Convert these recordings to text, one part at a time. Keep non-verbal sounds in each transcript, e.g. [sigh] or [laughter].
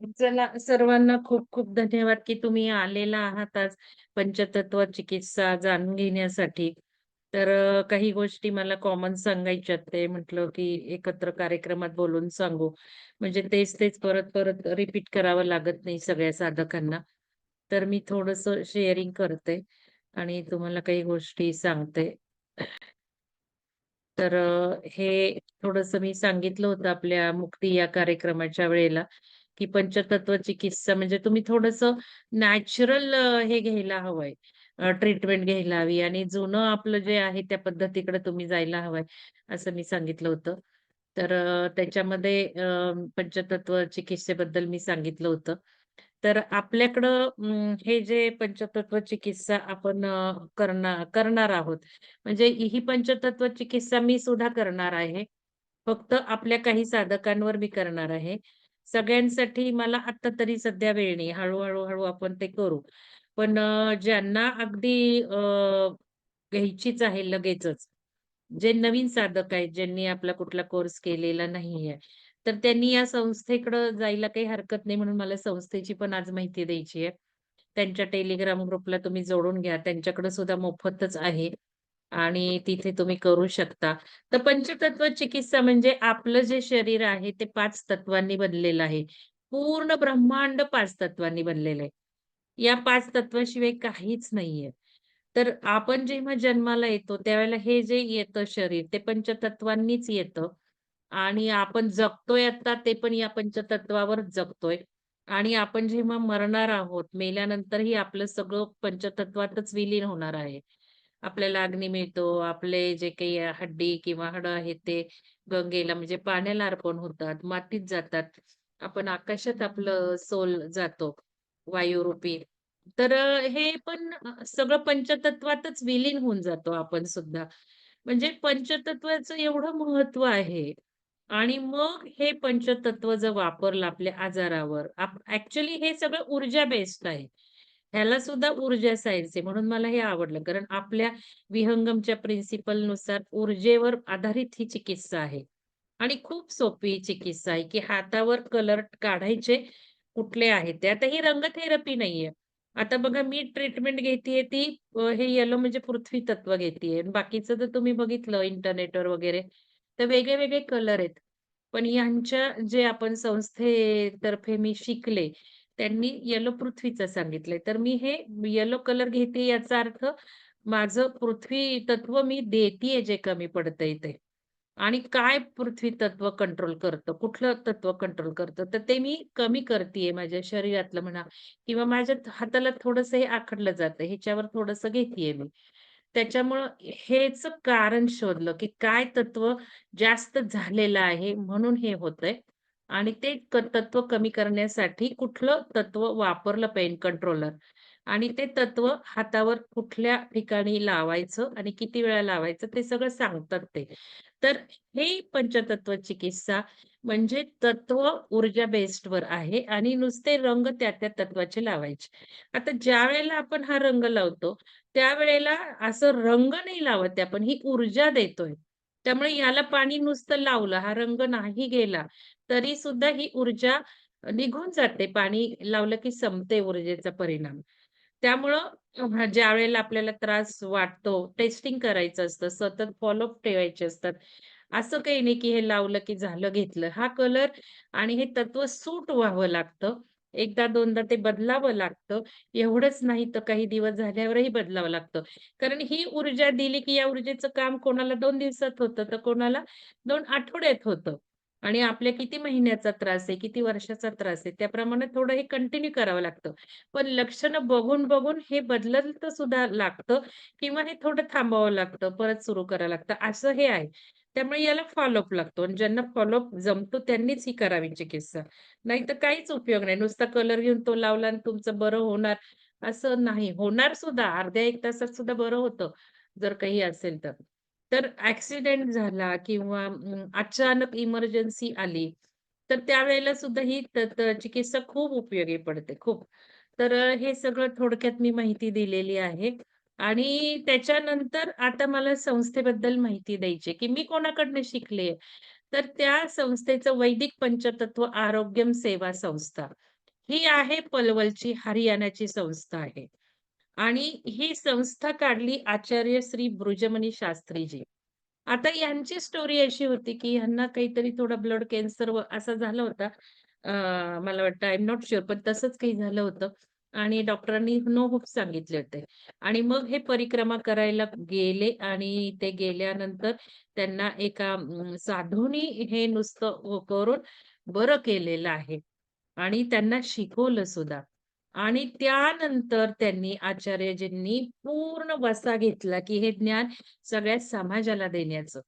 चला सर्वांना खूप खूप धन्यवाद की तुम्ही आलेला आहात आज पंचतत्व चिकित्सा जाणून घेण्यासाठी. तर काही गोष्टी मला कॉमन सांगायच्यात ते म्हटलं की एकत्र कार्यक्रमात बोलून सांगू. म्हणजे तेच तेच परत परत रिपीट करावं लागत नाही सगळ्या साधकांना. तर मी थोडस शेअरिंग करते आणि तुम्हाला काही गोष्टी सांगते. तर हे थोडस मी सांगितलं होतं आपल्या मुक्ती या कार्यक्रमाच्या वेळेला, की पंचतत्व चिकित्सा म्हणजे तुम्ही थोडंसं नॅचरल हे घ्यायला हवंय, ट्रीटमेंट घ्यायला हवी आणि जुनं आपलं जे आहे त्या पद्धतीकडे तुम्ही जायला हवंय, असं मी सांगितलं होतं. तर त्याच्यामध्ये अ, पंचतत्व चिकित्सेबद्दल मी सांगितलं होतं. तर आपल्याकडं हे जे पंचतत्व चिकित्सा आपण करणार करणार आहोत. म्हणजे ही पंचतत्व चिकित्सा मी सुद्धा करणार आहे. फक्त आपल्या काही साधकांवर मी करणार आहे. सगळ्यांसाठी मला आता तरी सध्या वेळ नाही. हळूहळू हळू आपण ते करू. पण ज्यांना अगदी घ्यायचीच आहे लगेचच, जे नवीन साधक आहेत, ज्यांनी आपला कुठला कोर्स केलेला नाहीये, तर त्यांनी या संस्थेकडं जायला काही हरकत नाही म्हणून मला संस्थेची पण आज माहिती द्यायची आहे. त्यांच्या टेलिग्राम ग्रुपला तुम्ही जोडून घ्या. त्यांच्याकडे सुद्धा मोफतच आहे आणि तिथे तुम्ही करू शकता. तर पंचतत्व चिकित्सा म्हणजे आपलं जे शरीर आहे ते पाच तत्वांनी बनलेलं आहे. पूर्ण ब्रह्मांड पाच तत्वांनी बनलेलं आहे. या पाच तत्वाशिवाय काहीच नाहीये. तर आपण जेव्हा जन्माला येतो त्यावेळेला हे जे येतं शरीर ते पंचतत्वांनीच येतं आणि आपण जगतोय आता ते पण या पंचतत्वावरच जगतोय आणि आपण जेव्हा मरणार आहोत, मेल्यानंतरही आपलं सगळं पंचतत्वातच विलीन होणार आहे. आपल्याला अग्नी मिळतो, आपले जे काही हड्डी किंवा हड आहेत ते गंगेला म्हणजे पाण्याला अर्पण होतात, मातीत जातात. आपण आकाशात आपलं सोल जातो वायुरूपी. तर हे पण सगळं पंचतत्वातच विलीन होऊन जातो आपण सुद्धा. म्हणजे पंचतत्वाचं एवढं महत्त्व आहे. आणि मग हे पंचतत्व जर वापरलं आपल्या आजारावर, ऍक्च्युली हे सगळं ऊर्जा बेस्ड आहे. ह्याला सुद्धा ऊर्जा सायन्स आहे. म्हणून मला हे आवडलं. कारण आपल्या विहंगमच्या प्रिन्सिपलनुसार ऊर्जेवर आधारित ही चिकित्सा आहे. आणि खूप सोपी चिकित्सा आहे, की हातावर कलर काढायचे कुठले आहेत ते. आता ही रंगथेरपी नाहीये. आता बघा मी ट्रीटमेंट घेतीये ती हे येलो म्हणजे पृथ्वी तत्व घेतेय बाकीचं तर तुम्ही बघितलं इंटरनेटवर वगैरे, तर वेगळे-वेगळे कलर आहेत. पण यांच्या जे आपण संस्थेतर्फे मी शिकले, त्यांनी येलो पृथ्वीचं सांगितलंय. तर मी हे येलो कलर घेते याचा अर्थ माझं पृथ्वी तत्व मी देतीये जे कमी पडतंय ते. आणि काय पृथ्वी तत्व कंट्रोल करतं, कुठलं तत्व कंट्रोल करतं, तर ते मी कमी करतीये माझ्या शरीरातलं म्हणा किंवा माझ्या हाताला थोडंसं हे आखडलं जातं, ह्याच्यावर थोडंसं घेतेय मी. त्याच्यामुळं हेच कारण शोधलं, की काय तत्व जास्त झालेलं आहे म्हणून हे होतंय आणि ते तत्व कमी करण्यासाठी कुठलं तत्व वापरलं पेन कंट्रोलर आणि ते तत्व हातावर कुठल्या ठिकाणी लावायचं आणि किती वेळा लावायचं ते सगळं सांगतात ते. तर हे पंचतत्व चिकित्सा म्हणजे तत्व ऊर्जा बेस्डवर आहे आणि नुसते रंग त्या-त्या तत्वाचे लावायचे. आता ज्या वेळेला आपण हा रंग लावतो, त्यावेळेला असं रंग नाही लावत आपण, ही ऊर्जा देतोय. त्यामुळे याला पाणी नुसतं लावलं, हा रंग नाही गेला, तरी सुद्धा ही ऊर्जा निघून जाते. पाणी लावलं की संपते ऊर्जेचा परिणाम. त्यामुळं ज्या वेळेला आपल्याला त्रास वाटतो, टेस्टिंग करायचं असतं, सतत फॉलोअप ठेवायचे असतात. असं काही नाही की हे लावलं की झालं घेतलं. हा कलर आणि हे तत्व सूट व्हावं लागतं. एकदा दोनदा ते बदलावं लागतं. एवढंच नाही तर काही दिवस झाल्यावरही बदलावं लागतं. कारण ही ऊर्जा दिली की या ऊर्जेचं काम कोणाला दोन दिवसात होतं, तर कोणाला दोन आठवड्यात होतं. आणि आपल्या किती महिन्याचा त्रास आहे, किती वर्षाचा त्रास आहे, त्याप्रमाणे थोडं हे कंटिन्यू करावं लागतं. पण लक्षणं बघून-बघून हे बदलतं सुद्धा लागतं किंवा हे थोडं थांबावं लागतं, परत सुरू करावं लागतं, असं हे आहे. त्यामुळे याला फॉलोअप लागतो आणि ज्यांना फॉलोअप जमतो त्यांनीच ही करावी चिकित्सा. नाहीतर काहीच उपयोग नाही. नुसता कलर घेऊन तो लावला आणि तुमचं बरं होणार, असं नाही. होणार सुद्धा अर्ध्या एक तासात सुद्धा बरं होतं, जर काही असेल तर. तर ऍक्सिडेंट झाला किंवा अं, अचानक इमर्जन्सी आली, तर त्यावेळेला सुद्धा ही त त चिकित्सा खूप उपयोगी पडते, खूप. तर अ, हे सगळं थोडक्यात मी माहिती दिलेली आहे. आणि त्याच्यानंतर आता मला संस्थेबद्दल माहिती द्यायची आहे, की मी कोणाकडनं शिकले. तर त्या संस्थेचं वैदिक पंचतत्व आरोग्यम सेवा संस्था. ही आहे पलवलची, हरियाणाची संस्था आहे. आणि ही संस्था काढली आचार्य श्री बृजमणी शास्त्रीजी. आता यांची स्टोरी अशी होती, की ह्यांना काहीतरी थोडा ब्लड कॅन्सर असा झाला होता. मला वाटतं आय एम नॉट शुअर पण तसंच काही झालं होतं आणि डॉक्टरांनी नो होप सांगितले होते. आणि मग हे परिक्रमा करायला गेले आणि ते गेल्यानंतर त्यांना एका साधूनी हे नुसतं करून बरं केलेलं आहे आणि त्यांना शिकवलं सुद्धा. आणि त्यानंतर त्यांनी आचार्यजींनी पूर्ण वसा घेतला, की हे ज्ञान सगळ्या समाजाला देण्याचं.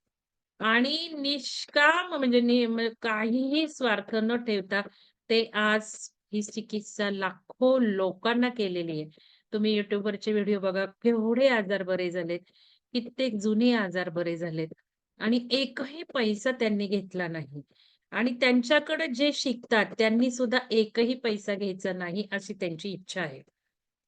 आणि निष्काम म्हणजे काहीही स्वार्थ न ठेवता ते आज ही चिकित्सा लाखो लोकांना केलेली आहे. तुम्ही युट्यूबवरचे व्हिडिओ बघा, केवढे आजार बरे झालेत. कित्येक जुने आजार बरे झालेत आणि एकही पैसा त्यांनी घेतला नाही. आणि त्यांच्याकडे जे शिकतात त्यांनी सुद्धा एकही पैसा घ्यायचा नाही, अशी त्यांची इच्छा आहे.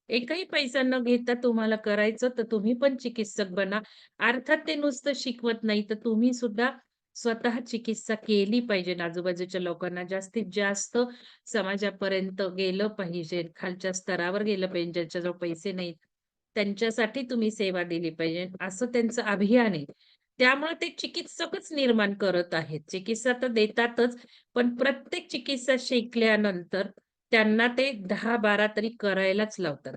एकही पैसा न घेता तुम्हाला करायचं तर तुम्ही पण चिकित्सक बना. अर्थात ते नुसतं शिकवत नाही, तर तुम्ही सुद्धा स्वतः चिकित्सा केली पाहिजे. आजूबाजूच्या लोकांना जास्तीत जास्त समाजापर्यंत गेलं पाहिजे. खालच्या स्तरावर गेलं पाहिजे, ज्यांच्याजवळ पैसे नाहीत. त्यांच्यासाठी तुम्ही सेवा दिली पाहिजे, असं त्यांचं अभियान आहे. त्यामुळे ते चिकित्सकच निर्माण करत आहेत. चिकित्सा तर देतातच, पण प्रत्येक चिकित्सा शिकल्यानंतर त्यांना ते दहा बारा तरी करायलाच लावतात.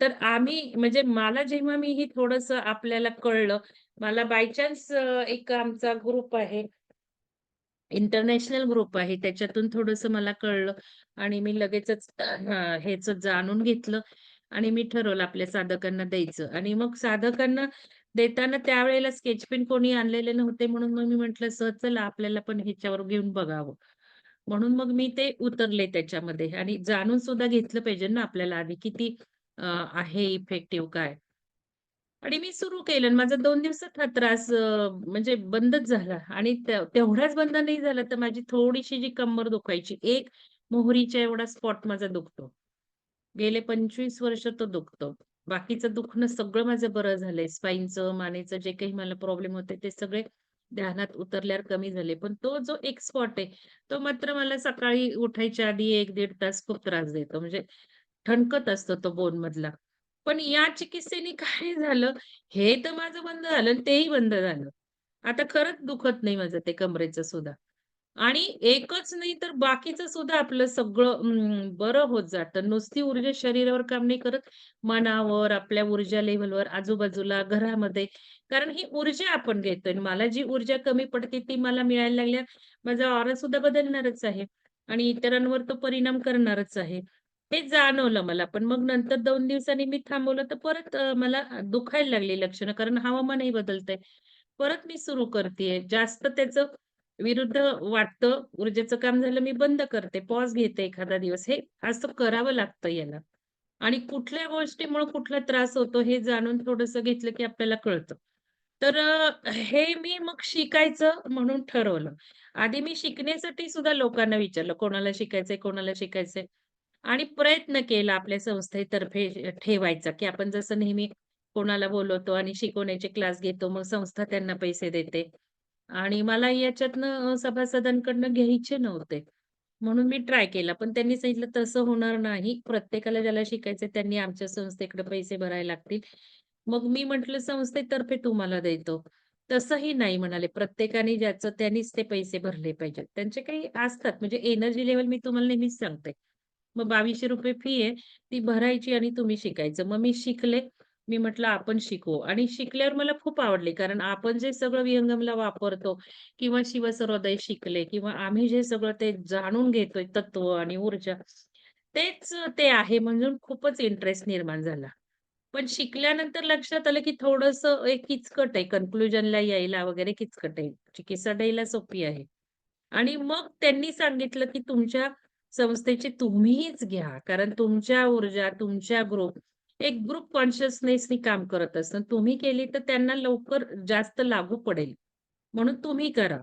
तर आम्ही म्हणजे मला जेव्हा मी ही थोडस आपल्याला कळलं, मला बाय चान्स एक आमचा ग्रुप आहे. इंटरनॅशनल ग्रुप आहे. त्याच्यातून थोडस मला कळलं आणि मी लगेचच हेच जाणून घेतलं आणि मी ठरवलं आपल्या साधकांना द्यायचं आणि मग साधकांना देताना त्यावेळेला स्केच पेन कोणी आणलेले नव्हते म्हणून मग मी म्हंटल "सर चला आपल्याला पण ह्याच्यावर घेऊन बघावं." म्हणून मग मी ते उतरले त्याच्यामध्ये आणि जाणून सुद्धा घेतलं पाहिजे ना आपल्याला आधी किती आहे इफेक्टिव्ह काय. आणि मी सुरू केलं माझा दोन दिवसात हा त्रास म्हणजे बंदच झाला आणि तेवढाच बंद नाही झाला, तर माझी थोडीशी जी कंबर दुखायची, एक मोहरीच्या एवढा स्पॉट माझा दुखतो. गेले 25 वर्ष तो दुखतो. बाकीचं दुखणं सगळं माझं बरं झालंय. स्पाईनचं, मानेचं जे काही मला प्रॉब्लेम होते, ते सगळे ध्यानात उतरल्यावर कमी झाले. पण तो जो एक स्पॉट आहे, तो मात्र मला सकाळी उठायच्या आधी एक दीड तास खूप त्रास देतो. म्हणजे ठणकत असतो तो बोन मधला पण या चिकित्सेने काय झालं, हे तर माझं बंद झालं आणि तेही बंद झालं. आता खरंच दुखत नाही माझं ते कमरेचं सुद्धा. आणि एकच नाही तर बाकीचं सुद्धा आपलं सगळं बरं होत जातं. नुसती ऊर्जा शरीरावर काम नाही करत, मनावर, आपल्या ऊर्जा लेव्हलवर, आजूबाजूला, घरामध्ये. कारण ही ऊर्जा आपण घेतोय. मला जी ऊर्जा कमी पडते ती मला मिळायला लागल्या माझा ऑरा सुद्धा बदलणारच आहे आणि इतरांवर तो परिणाम करणारच आहे. हे जाणवलं मला. पण मग नंतर दोन दिवसांनी मी थांबवलं तर परत मला दुखायला लागली लक्षणं कारण हवामानही बदलतंय. परत मी सुरू करतेय. जास्त त्याचं विरुद्ध वाटतं, ऊर्जेचं काम झालं मी बंद करते, पॉज घेते एखादा दिवस. हे असं करावं लागतं याला. आणि कुठल्या गोष्टीमुळे कुठला त्रास होतो हे जाणून थोडंसं घेतलं की आपल्याला कळतं. तर हे मी मग शिकायचं म्हणून ठरवलं. आधी मी शिकण्यासाठी सुद्धा लोकांना विचारलं, कोणाला शिकायचंय, कोणाला शिकायचंय? आणि प्रयत्न केला आपल्या संस्थेतर्फे ठेवायचा, की आपण जसं नेहमी कोणाला बोलवतो आणि शिकवण्याचे क्लास घेतो, मग संस्था त्यांना पैसे देते. आणि मला याच्यातनं सभासदांकडनं घ्यायचे नव्हते. म्हणून मी ट्राय केला. पण त्यांनी सांगितलं, "तसं होणार नाही. प्रत्येकाला ज्याला शिकायचं त्यांनी आमच्या संस्थेकडे पैसे भरायला लागतील." मग मी म्हटलं, "संस्थेतर्फे तुम्हाला देतो." तसंही नाही म्हणाले. प्रत्येकाने ज्याचं त्यांनीच ते पैसे भरले पाहिजेत. त्यांचे काही असतात म्हणजे एनर्जी लेवल मी तुम्हाला नेहमीच सांगते. मग ₹2200 फी आहे. ती भरायची आणि तुम्ही शिकायचं. मग मी शिकले. मी म्हटलं आपण शिकू आणि शिकल्यावर मला खूप आवडले. कारण आपण जे सगळं विहंगमला वापरतो किंवा शिवसर्वोदय शिकले किंवा आम्ही जे सगळं ते जाणून घेतोय तत्व आणि ऊर्जा, तेच ते आहे म्हणून खूपच इंटरेस्ट निर्माण झाला. पण शिकल्यानंतर लक्षात आलं, की थोडस एक किचकट आहे. कन्क्लुजनला यायला वगैरे किचकट आहे. चिकित्सा द्यायला सोपी आहे. आणि मग त्यांनी सांगितलं, की तुमच्या संस्थेची तुम्हीच घ्या. कारण तुमच्या ऊर्जा, तुमच्या ग्रुप एक ग्रुप कॉन्शियसनेसनी काम करत असतं. तुम्ही केली तर त्यांना लवकर जास्त लागू पडेल. म्हणून तुम्ही करा.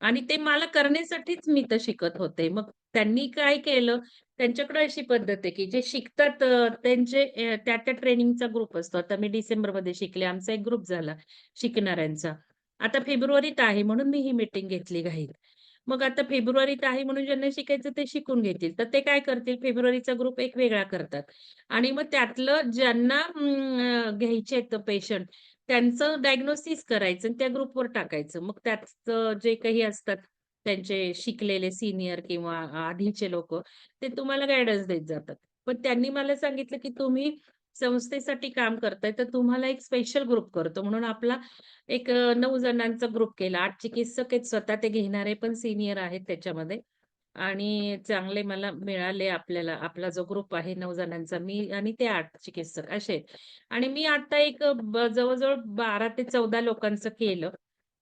आणि ते मला करण्यासाठीच मी तर शिकत होते. मग त्यांनी काय केलं, त्यांच्याकडे अशी पद्धत आहे, की जे शिकतात त्यांचे त्या-त्या ट्रेनिंगचा ग्रुप असतो. आता मी डिसेंबरमध्ये शिकले. आमचा एक ग्रुप झाला शिकणाऱ्यांचा. आता फेब्रुवारीत आहे म्हणून मी ही मीटिंग घेतली घाईत. मग आता फेब्रुवारीत आहे म्हणून ज्यांना शिकायचं ते शिकून घेतील. तर ते काय करतील फेब्रुवारीचा ग्रुप एक वेगळा करतात आणि मग त्यातलं ज्यांना घ्यायचे आहेत पेशंट त्यांचं डायग्नोसिस करायचं आणि त्या ग्रुपवर टाकायचं. मग त्याचं जे काही असतात त्यांचे शिकलेले सिनियर किंवा आधीचे लोक ते तुम्हाला गायडन्स देत जातात. पण त्यांनी मला सांगितलं, की तुम्ही संस्थेसाठी काम करताय, तर तुम्हाला एक स्पेशल ग्रुप करतो. म्हणून आपला एक नऊ जणांचा ग्रुप केला. आठ चिकित्सक आहेत स्वतः ते घेणारे पण सिनियर आहेत त्याच्यामध्ये आणि चांगले मला मिळाले आपल्याला आपला जो ग्रुप आहे नऊ जणांचा मी आणि ते आठ चिकित्सक असे आहेत. आणि मी आता एक जवळजवळ बारा ते 14 लोकांचं केलं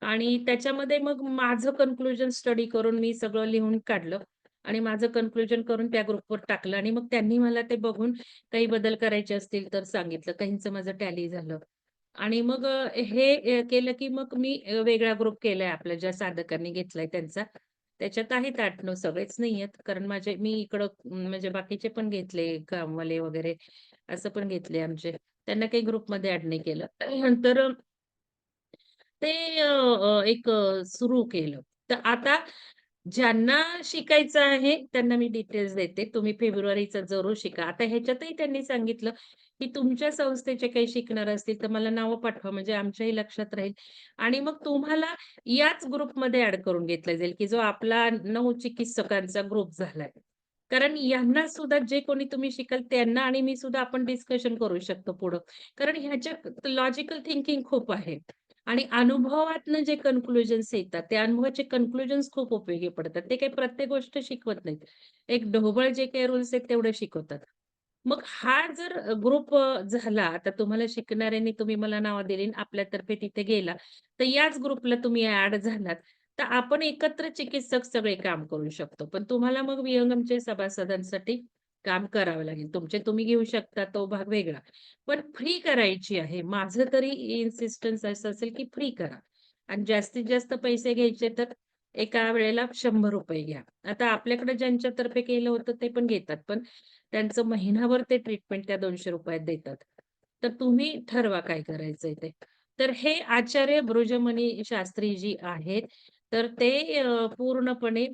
आणि त्याच्यामध्ये मग माझं कन्क्लुजन स्टडी करून मी सगळं लिहून काढलं आणि माझं कन्क्लुजन करून त्या ग्रुपवर टाकलं आणि मग त्यांनी मला ते बघून काही बदल करायचे असतील तर सांगितलं. काहींचं माझं टॅली झालं. आणि मग हे केलं की मग मी वेगळा ग्रुप केलाय आपल्या ज्या साधकांनी घेतलाय त्यांचा. त्याच्यात आहेत 8-9 सगळेच नाहीयेत. कारण माझे मी इकडं म्हणजे बाकीचे पण घेतले कामवाले वगैरे असं पण घेतले आमचे. त्यांना काही ग्रुपमध्ये ऍड नाही केलं. [clears throat] तर ते एक सुरू केलं. तर आता ज्यांना शिकायचं आहे त्यांना मी डिटेल्स देते. तुम्ही फेब्रुवारीचा जरूर शिका. आता ह्याच्यातही त्यांनी सांगितलं, की तुमच्या संस्थेचे काही शिकणार असतील तर मला नावं पाठवा म्हणजे आमच्याही लक्षात राहील आणि मग तुम्हाला याच ग्रुपमध्ये ऍड करून घेतलं जाईल, की जो आपला नऊ चिकित्सकांचा ग्रुप झालाय. कारण यांना सुद्धा जे कोणी तुम्ही शिकाल त्यांना आणि मी सुद्धा आपण डिस्कशन करू शकतो पुढं. कारण ह्याच्यात लॉजिकल थिंकिंग खूप आहे. आणि अनुभवातनं जे कन्क्लुजन्स येतात, ते अनुभवाचे कन्क्लुजन्स खूप उपयोगी पडतात. ते काही प्रत्येक गोष्ट शिकवत नाहीत. एक ढोबळ जे काही रूल्स आहेत तेवढे शिकवतात. मग हा जर ग्रुप झाला, आता तुम्हाला शिकणाऱ्यांनी तुम्ही मला नावं दिली आणि आपल्यातर्फे तिथे गेला, तर याच ग्रुपला तुम्ही ऍड झालात, तर आपण एकत्र चिकित्सक सगळे काम करू शकतो. पण तुम्हाला मग विहंगमचे सभासदांसाठी काम करावं लागेल. तुमचे तुम्ही घेऊ शकता तो भाग वेगळा. पण फ्री करायची आहे. माझं तरी इन्सिस्टन्स असं असेल, की फ्री करा आणि जास्तीत जास्त पैसे घ्यायचे तर एका वेळेला ₹100 घ्या. आता आपल्याकडे ज्यांच्यातर्फे केलं होतं ते पण घेतात. पण त्यांचं महिनाभर ते ट्रीटमेंट त्या दोनशे रुपयात देतात. तर तुम्ही ठरवा काय करायचंय ते. तर हे आचार्य ब्रुजमणी शास्त्री जी आहेत, तर ते पूर्णपणे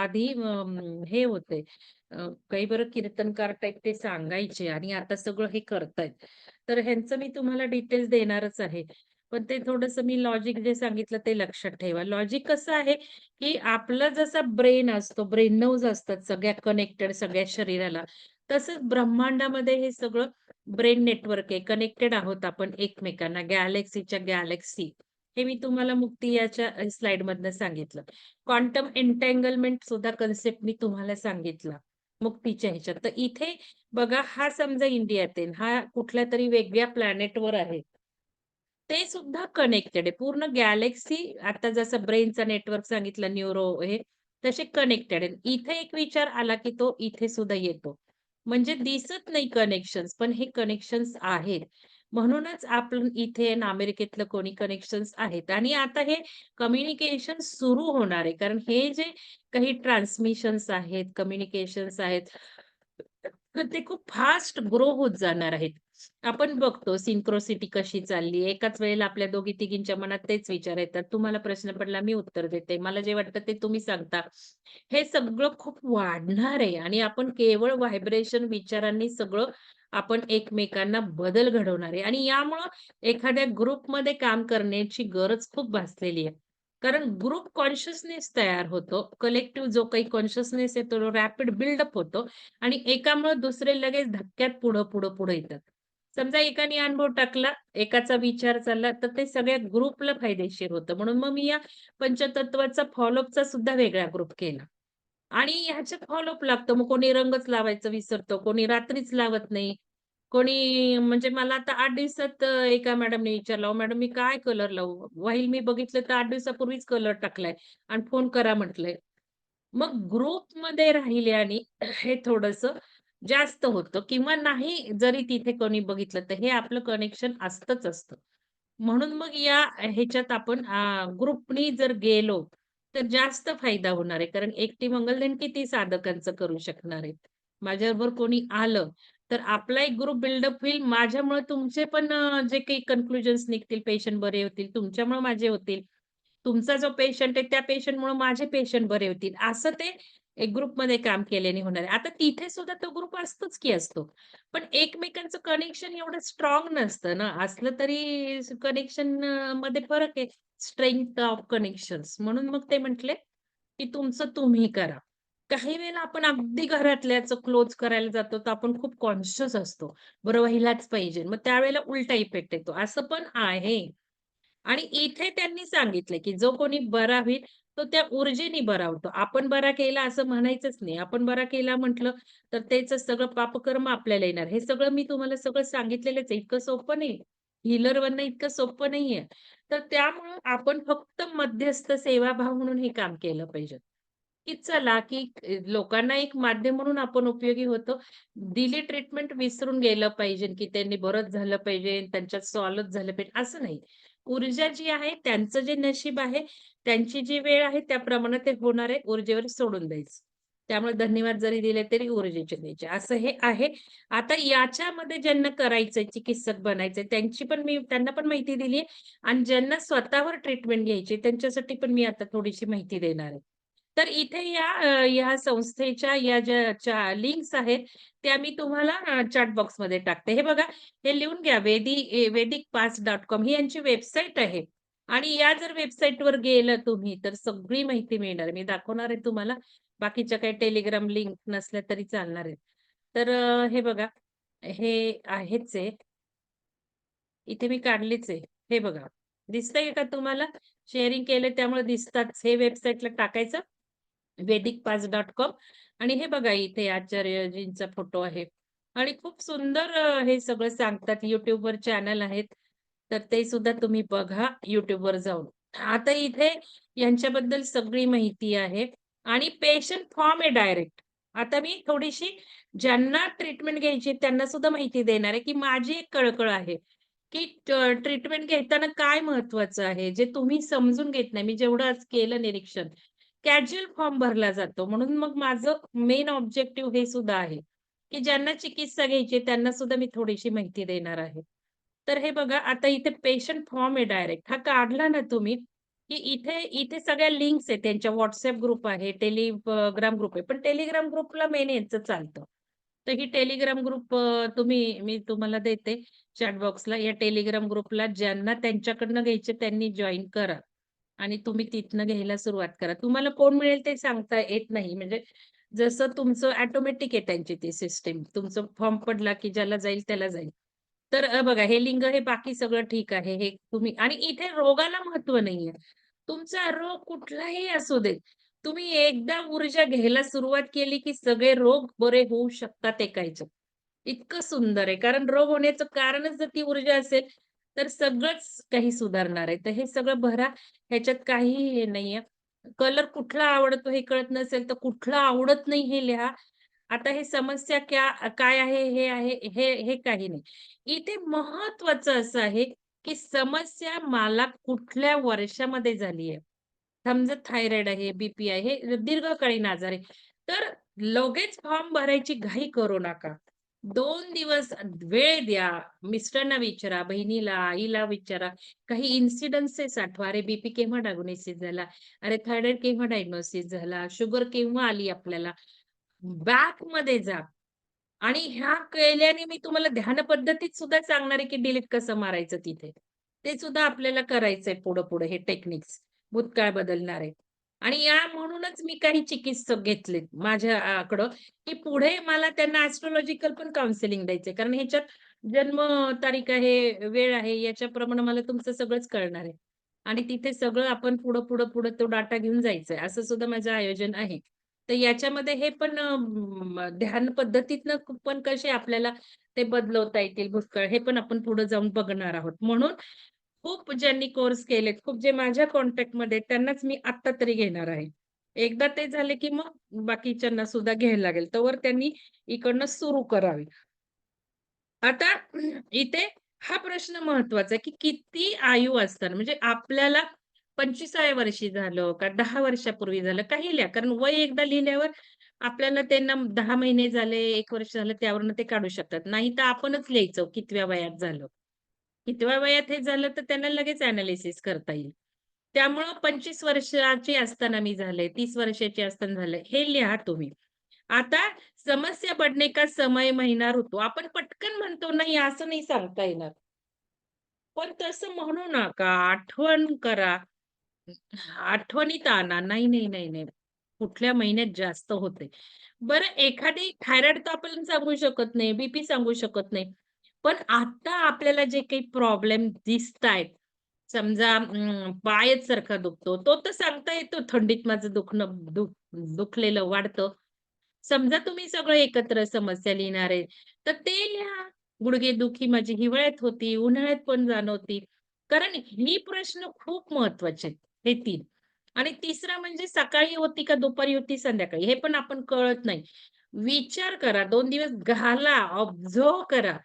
आधी हे होते काही बरं कीर्तनकार टाइप ते सांगायचे आणि आता सगळं हे करतायत. तर ह्यांचं मी तुम्हाला डिटेल्स देणारच आहे. पण ते थोडंसं मी लॉजिक जे सांगितलं ते लक्षात ठेवा. लॉजिक कसं आहे, की आपला जसा ब्रेन असतो, ब्रेन नर्व्हज असतात सगळ्या कनेक्टेड सगळ्या शरीराला. तसंच ब्रह्मांडामध्ये हे सगळं ब्रेन नेटवर्क आहे. कनेक्टेड आहोत आपण एकमेकांना गॅलेक्सीच्या गॅलेक्सी. हे मी तुम्हाला मुक्ती याच्या स्लाइड स्लाइडमधनं सांगितलं. क्वांटम एन्टँगलमेंट सुद्धा कन्सेप्ट मी तुम्हाला सांगितला. मुक्तीच्या ह्याच्यात. तर इथे बघा हा समजा इंडियात आहे. हा कुठल्यातरी वेगळ्या प्लॅनेटवर आहे. ते सुद्धा कनेक्टेड आहे. पूर्ण गॅलेक्सी आता जसं ब्रेनचा नेटवर्क सांगितलं न्यूरो हे तसे कनेक्टेड आहेत. इथे एक विचार आला, की तो इथे सुद्धा येतो. म्हणजे दिसत नाही कनेक्शन्स, पण हे कनेक्शन्स आहेत. म्हणूनच आपण इथे अमेरिकेतलं कोणी कनेक्शन्स आहेत आणि आता हे कम्युनिकेशन सुरू होणार आहे. कारण हे जे काही ट्रान्समिशन्स आहेत, कम्युनिकेशन्स आहेत, तर ते खूप फास्ट ग्रो होत जाणार आहेत. आपण बघतो सिंक्रोसिटी कशी चालली एकाच वेळेला आपल्या दोघी-तिघींच्या मनात तेच विचार येतात. तुम्हाला प्रश्न पडला, मी उत्तर देते. मला जे वाटतं ते तुम्ही सांगता. हे सगळं खूप वाढणार आहे आणि आपण केवळ व्हायब्रेशन विचारांनी सगळं आपण एकमेकांना बदल घडवणार आहे आणि यामुळं एखाद्या ग्रुपमध्ये काम करण्याची गरज खूप भासलेली आहे. कारण ग्रुप कॉन्शियसनेस तयार होतो. कलेक्टिव्ह जो काही कॉन्शियसनेस आहे तो रॅपिड बिल्डअप होतो आणि एकामुळे दुसरे लगेच धक्क्यात पुढं, पुढं, पुढे येतात. समजा एकाने अनुभव टाकला, एकाचा विचार चालला, तर ते सगळ्या ग्रुपला फायदेशीर होतं. म्हणून मग मी या पंचतत्वाचा फॉलोअपचा सुद्धा वेगळा ग्रुप केला. आणि ह्याच्यात फॉलोअप लागतो. मग कोणी रंगच लावायचं विसरतो, कोणी रात्रीच लावत नाही. कोणी म्हणजे मला आता आठ दिवसात एका मॅडमने विचारलं, मॅडम मी काय कलर लावू?" व्हाईल मी बघितलं तर आठ दिवसापूर्वीच कलर टाकलाय आणि फोन करा म्हटलंय. मग ग्रुपमध्ये राहिल्याने हे थोडस जास्त होतं किंवा नाही जरी तिथे कोणी बघितलं, तर हे आपलं कनेक्शन असतच असतं. म्हणून मग या ह्याच्यात आपण ग्रुपनी जर गेलो, तर जास्त फायदा होणार आहे. कारण एकटी मंगलदान किती साधकांचं करू शकणार आहे. माझ्याबरोबर कोणी आलं, तर आपला एक ग्रुप बिल्डअप होईल. माझ्यामुळे तुमचे पण जे काही कन्क्लुजन्स निघतील, पेशंट बरे होतील, तुमच्यामुळे माझे होतील. तुमचा जो पेशंट आहे त्या पेशंटमुळे माझे पेशंट बरे होतील. असं ते एक ग्रुपमध्ये काम केल्याने होणार आहे. आता तिथे सुद्धा तो ग्रुप असतोच की असतो. पण एकमेकांचं कनेक्शन एवढं स्ट्रॉंग नसतं ना. असलं तरी कनेक्शनमध्ये फरक आहे. स्ट्रेंथ ऑफ कनेक्शन म्हणून मग ते म्हटले, की तुमचं तुम्ही करा. काही वेळेला आपण अगदी घरातल्याचं क्लोज करायला जातो, तर आपण खूप कॉन्शियस असतो. बरं व्हायलाच पाहिजे. मग त्यावेळेला उलटा इफेक्ट येतो. असं पण आहे. आणि इथे त्यांनी सांगितलं, की जो कोणी बरा होईल, तो त्या ऊर्जेने बरा होतो. आपण बरा केला असं म्हणायचंच नाही. आपण बरा केला म्हटलं, तर त्याचं सगळं पापकर्म आपल्याला येणार. हे सगळं मी तुम्हाला सगळं सांगितलेलंच आहे. इतकं सोपं नाही. हिलर बनणं इतकं सोपं नाहीये. तर त्यामुळं आपण फक्त मध्यस्थ सेवाभाव म्हणून हे काम केलं पाहिजे. की चला, की लोकांना एक माध्यम म्हणून आपण उपयोगी होतो. दिली ट्रीटमेंट विसरून गेलं पाहिजे, की त्यांनी बरंच झालं पाहिजे, त्यांच्यात सॉल्व्हच झालं पाहिजे, असं नाही. ऊर्जा जी आहे, त्यांचं जे नशीब आहे, त्यांची जी वेळ आहे, त्याप्रमाणे ते होणार आहे. ऊर्जेवर सोडून द्यायचं. त्यामुळे धन्यवाद जरी दिले तरी ऊर्जेचे द्यायचे. असं हे आहे. आता याच्यामध्ये ज्यांना करायचंय, चिकित्सक बनायचंय, त्यांची पण मी त्यांना पण माहिती दिली आणि ज्यांना स्वतःवर ट्रीटमेंट घ्यायची त्यांच्यासाठी पण मी आता थोडीशी माहिती देणार आहे. तर इथे या या संस्थेच्या या ज्या लिंक्स आहेत, त्या मी तुम्हाला चॅट बॉक्समध्ये टाकते. हे बघा, हे लिहून घ्या वेदी वेदिक पास डॉट कॉम ही यांची वेबसाईट आहे. आणि या जर वेबसाईटवर गेलं तुम्ही, तर सगळी माहिती मिळणार मी दाखवणार आहे तुम्हाला. बाकीच्या काही टेलिग्राम लिंक नसल्या तरी चालणार आहेत. तर हे बघा, हे आहेच आहे. इथे मी काढलीच आहे. हे बघा. दिसतंय का तुम्हाला? शेअरिंग केलं त्यामुळे दिसतात हे वेबसाईटला टाकायचं. वेदिक पास डॉट कॉम आणि हे बघा इथे आचार्यजींचा फोटो आहे. आणि खूप सुंदर हे सगळं सांगतात. युट्यूबवर चॅनल आहेत. तर ते सुद्धा तुम्ही बघा युट्यूबवर जाऊन. आता इथे यांच्याबद्दल सगळी माहिती आहे आणि पेशंट फॉर्म आहे डायरेक्ट. आता मी थोडीशी ज्यांना ट्रीटमेंट घ्यायची त्यांना सुद्धा माहिती देणार आहे, की माझी एक कळकळ आहे, की ट्रीटमेंट घेताना काय महत्वाचं आहे, जे तुम्ही समजून घेत नाही. मी जेवढं आज केलं निरीक्षण, कॅज्युअल फॉर्म भरला जातो. म्हणून मग माझं मेन ऑब्जेक्टिव्ह हे सुद्धा आहे, की ज्यांना चिकित्सा घ्यायची त्यांना सुद्धा मी थोडीशी माहिती देणार आहे. तर हे बघा आता इथे पेशंट फॉर्म आहे डायरेक्ट. हा काढला ना तुम्ही, की इथे इथे सगळ्या लिंक्स आहेत. त्यांच्या व्हॉट्सअप ग्रुप आहे, टेलिग्राम ग्रुप आहे. पण टेलिग्राम ग्रुपला मेन यांचं चालतं. तर ही टेलिग्राम ग्रुप तुम्ही मी तुम्हाला देते चॅट बॉक्सला. या टेलिग्राम ग्रुपला ज्यांना त्यांच्याकडनं घ्यायचे त्यांनी जॉईन करा. आणि तुम्ही तिथनं घ्यायला सुरुवात करा. तुम्हाला कोण मिळेल ते सांगता येत नाही. म्हणजे जसं तुमचं ऑटोमॅटिक आहे त्यांची ती सिस्टीम तुमचा फॉर्म पडला, की ज्याला जाईल त्याला जाईल. तर बघा हे लिंग हे बाकी सगळं ठीक आहे. हे तुम्ही आणि इथे रोगाला महत्त्व नाहीये. तुमचा रोग कुठलाही असू दे. तुम्ही एकदा ऊर्जा घ्यायला सुरुवात केली, की सगळे रोग बरे होऊ शकतात एका इतकं सुंदर आहे. कारण रोग होण्याचं कारणच जर ती ऊर्जा असेल, तर सगळंच काही सुधारणार आहे. तर हे सगळं भरा. ह्याच्यात काहीही हे नाहीये. कलर कुठला आवडतो हे कळत नसेल, तर कुठला आवडत नाही हे लिहा. आता हे समस्या क्या काय आहे, हे आहे, हे हे काही नाही. इथे महत्वाचं असं आहे, की समस्या मला कुठल्या वर्षामध्ये झाली आहे. समजा थायरॉइड आहे, बीपी आहे, हे दीर्घकालीन आजार आहे. तर लगेच फॉर्म भरायची घाई करू नका. दोन दिवस वेळ द्या. मिस्टरना विचारा, बहिणीला, आईला विचारा. काही इन्सिडन्सेस आठवा. अरे बीपी केव्हा डायग्नोसिस झाला? अरे थायरॉइड केव्हा डायग्नोसिस झाला? शुगर केव्हा आली आपल्याला? बॅकमध्ये जा. आणि ह्या केल्याने मी तुम्हाला ध्यान पद्धतीत सुद्धा सांगणार आहे, की डिलीट कसं मारायचं तिथे. ते सुद्धा आपल्याला करायचंय पुढं पुढे हे टेक्निक्स. भूतकाळ बदलणार आहे. आणि या म्हणूनच मी काही चिकित्सक घेतलेत माझ्याकडं, की पुढे मला त्यांना ऍस्ट्रॉलॉजिकल पण काउन्सिलिंग द्यायचंय. कारण ह्याच्यात जन्म तारीख आहे, वेळ आहे, याच्याप्रमाणे मला तुमचं सगळंच कळणार आहे. आणि तिथे सगळं आपण पुढं, पुढं, पुढं तो डाटा घेऊन जायचंय. असं सुद्धा माझं आयोजन आहे. तर याच्यामध्ये हे पण ध्यान पद्धतीतनं पण कसे आपल्याला ते बदलवता येतील भूतकाळ, हे पण आपण पुढे जाऊन बघणार आहोत. म्हणून खूप ज्यांनी कोर्स केलेत, खूप जे माझ्या कॉन्टॅक्टमध्ये त्यांनाच मी आत्ता तरी घेणार आहे. एकदा ते झाले, की मग बाकीच्यांना सुद्धा घ्यायला लागेल. तर त्यांनी इकडनं सुरू करावी. आता इथे हा प्रश्न महत्त्वाचा आहे, की किती आयु असताना म्हणजे आपल्याला 25व्या वर्षी झालं का दहा वर्षापूर्वी झालं, काही लिहा. कारण वय एकदा लिहिल्यावर आपल्याला त्यांना दहा महिने झाले, एक वर्ष झालं त्यावरनं ते काढू शकतात. नाही तर आपणच लिहायचं कितव्या वयात झालं. कितव्या वयात हे झालं तर त्यांना लगेच अनालिसिस करता येईल. त्यामुळं 25 वर्षाची असताना मी झाले, तीस वर्षाची असताना झालंय, हे लिहा तुम्ही. आता समस्या पडणे का समय, महिना, ऋतू आपण पटकन म्हणतो नाही असं नाही सांगता येणार. पण तसं म्हणू नका, आठवण करा. आठवणीत आणा. नाही, नाही, नाही, नाही. कुठल्या महिन्यात जास्त होते. बरं एखादी थायरॉइड तर आपण सांगू शकत नाही, बीपी सांगू शकत नाही. पण आता आपल्याला जे काही प्रॉब्लेम दिसतायत, समजा पायच सारखा दुखतो, तो तर सांगता येतो थंडीत माझं दुखणं दुख दुखलेलं वाढतं. समजा तुम्ही सगळं एकत्र समस्या लिहिणार आहे, तर ते लिहा. गुडघेदुखी माझी हिवाळ्यात होती, उन्हाळ्यात पण जाणवती. कारण ही प्रश्न खूप महत्त्वाचे आहेत, हे तीन आणि तिसरा म्हणजे सकाळी होती का दुपारी होती, संध्याकाळी हे पण आपण कळत नाही. विचार करा, दोन दिवस घाला, ऑब्झर्व्ह करा.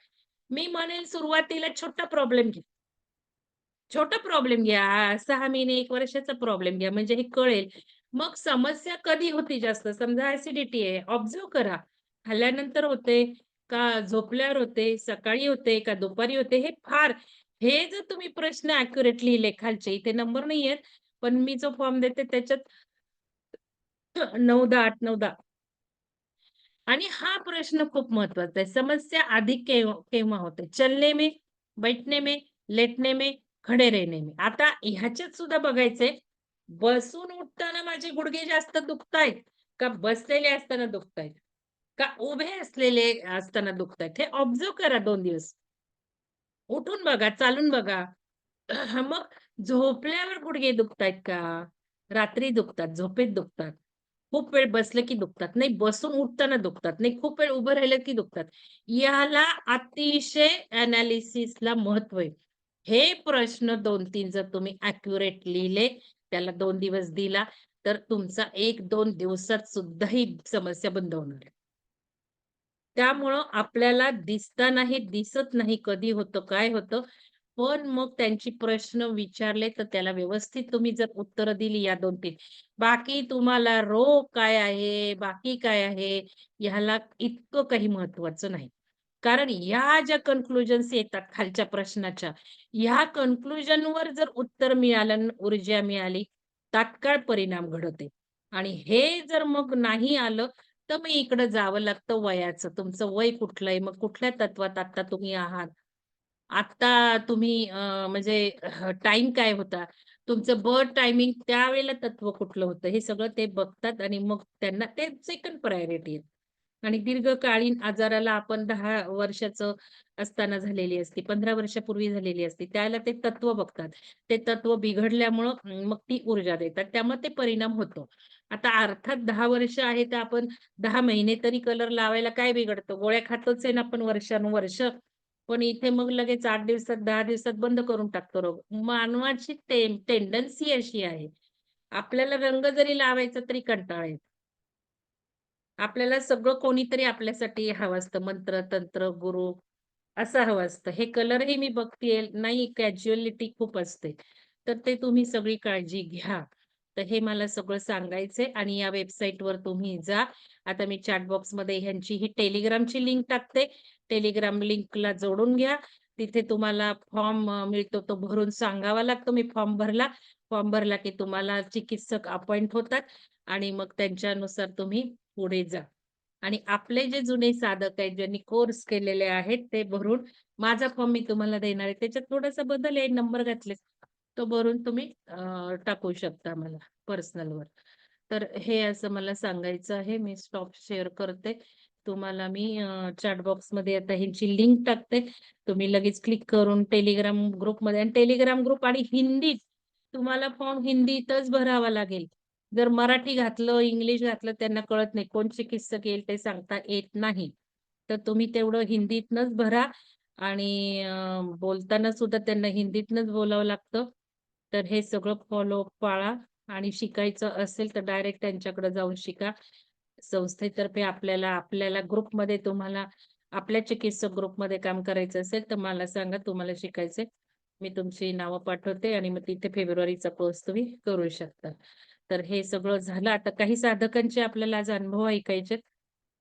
मी म्हणेल सुरुवातीला छोटा प्रॉब्लेम घ्या. छोटा प्रॉब्लेम घ्या. सहा महिने, एक वर्षाचा प्रॉब्लेम घ्या. म्हणजे हे कळेल. मग समस्या कधी होती जास्त? समजा ऍसिडिटी आहे, ऑब्झर्व्ह करा. खाल्ल्यानंतर होते का झोपल्यावर होते, सकाळी होते का दुपारी होते? हे फार हे जर तुम्ही प्रश्न अॅक्युरेट लिहिले खालचे, इथे नंबर नाही आहेत, पण मी जो फॉर्म देते त्याच्यात नऊ दहा आठ नऊ दहा आणि हा प्रश्न खूप महत्त्वाचा आहे. समस्या अधिक केव्हा होते? चलने में, बैठने में, लेटने में, खडे रेने में. आता ह्याच्यात सुद्धा बघायचंय, बसून उठताना माझे गुडघे जास्त दुखतायत का बसलेले असताना दुखतायत? का उभे असलेले असताना दुखतायत? हे ऑब्झर्व्ह करा दोन दिवस. उठून बघा, चालून बघा. [clears throat] मग झोपल्यावर गुडघे दुखतायत का? रात्री दुखतात, झोपेत दुखतात. खूप वेळ बसलं की दुखतात. नाही बसून उठताना दुखतात. नाही खूप वेळ उभं राहिलं की दुखतात. याला अतिशय अनालिसिसला महत्त्व आहे. हे प्रश्न 2-3 जर तुम्ही अॅक्युरेट लिहिले, त्याला दोन दिवस दिला, तर तुमचा 1-2 दिवसात सुद्धा ही समस्या बंद होणार आहे. त्यामुळं आपल्याला दिसतानाही दिसत नाही कधी होतं, काय होतं. पण मग त्यांची प्रश्न विचारले तर त्याला व्यवस्थित तुम्ही जर उत्तर दिली या 2-3 बाकी तुम्हाला रोग काय आहे, बाकी काय आहे, ह्याला इतकं काही महत्वाचं नाही. कारण ह्या ज्या कन्क्लुजन्स येतात खालच्या प्रश्नाच्या, ह्या कन्क्लुजनवर जर उत्तर मिळालं, ऊर्जा मिळाली, तात्काळ परिणाम घडते. आणि हे जर मग नाही आलं, तर मग इकडं जावं लागतं वयाचं. तुमचं वय कुठलं आहे? मग कुठल्या तत्वात आता तुम्ही आहात? आत्ता तुम्ही म्हणजे टाइम काय होता? तुमचं बर्थ टायमिंग त्यावेळेला तत्व कुठलं होतं? हे सगळं ते बघतात आणि मग त्यांना ते सेकंड प्रायोरिटी आहे. आणि दीर्घकालीन आजाराला आपण दहा वर्षाचं असताना झालेली असते, 15 वर्षापूर्वी झालेली असते. त्यावेळेला ते तत्व बघतात. ते तत्व बिघडल्यामुळं मग ती ऊर्जा देतात. त्यामुळे ते परिणाम होतो. आता अर्थात दहा वर्ष आहे तर आपण दहा महिने तरी कलर लावायला काय बिघडतो गोळ्या खातोच आहे ना आपण वर्षानुवर्ष. पण इथे मग लगेच आठ दिवसात, दहा दिवसात बंद करून टाकतो रोग. मानवाची टेंडन्सी अशी आहे. आपल्याला रंग जरी लावायचा तरी कंटाळा येतो. आपल्याला सगळं कोणीतरी आपल्यासाठी हवं असतं. मंत्र, तंत्र, गुरु असं हवं असतं. हे कलरही मी बघतीये, नाही कॅज्युअलिटी खूप असते. तर ते तुम्ही सगळी काळजी घ्या. तर हे मला सगळं सांगायचंय आणि या वेबसाईटवर तुम्ही जा. आता मी चॅट बॉक्समध्ये ह्यांची ही टेलिग्रामची लिंक टाकते. टेलिग्राम लिंकला जोडून घ्या. तिथे तुम्हाला फॉर्म मिळतो तो भरून सांगावा लागतो. मी फॉर्म भरला. फॉर्म भरला की तुम्हाला चिकित्सक अपॉइंट होतात आणि मग त्यांच्यानुसार तुम्ही पुढे जा. आणि आपले जे जुने साधक आहेत, ज्यांनी कोर्स केलेले आहेत, ते भरून माझा फॉर्म मी तुम्हाला देणार आहे. त्याच्यात थोडासा बदल आहे, नंबर घातले. तो भरून तुम्ही टाकू शकता मला पर्सनलवर. तर हे असं मला सांगायचं आहे. मी स्टॉप शेअर करते. तुम्हाला मी चॅट बॉक्समध्ये आता ह्यांची लिंक टाकते. तुम्ही लगेच क्लिक करून टेलिग्राम ग्रुपमध्ये आणि टेलिग्राम ग्रुप आणि हिंदीत तुम्हाला फॉर्म हिंदीतच भरावा लागेल. जर मराठी घातलं, इंग्लिश घातलं त्यांना कळत नाही. कोण चिकित्सक येईल ते सांगता येत नाही. तर तुम्ही तेवढं हिंदीतनच भरा आणि बोलताना सुद्धा त्यांना हिंदीतनच बोलावं लागतं. तर हे सगळं फॉलो पाळा आणि शिकायचं असेल तर डायरेक्ट त्यांच्याकडे जाऊन शिका. संस्थेतर्फे आपल्याला आपल्याला ग्रुपमध्ये तुम्हाला आपल्या चिकित्सक ग्रुपमध्ये काम करायचं असेल तर मला सांगा तुम्हाला शिकायचंय. मी तुमची नावं पाठवते आणि मग तिथे फेब्रुवारीचा कोर्स तुम्ही करू शकता. तर हे सगळं झालं. आता काही साधकांचे आपल्याला आज अनुभव ऐकायचेत.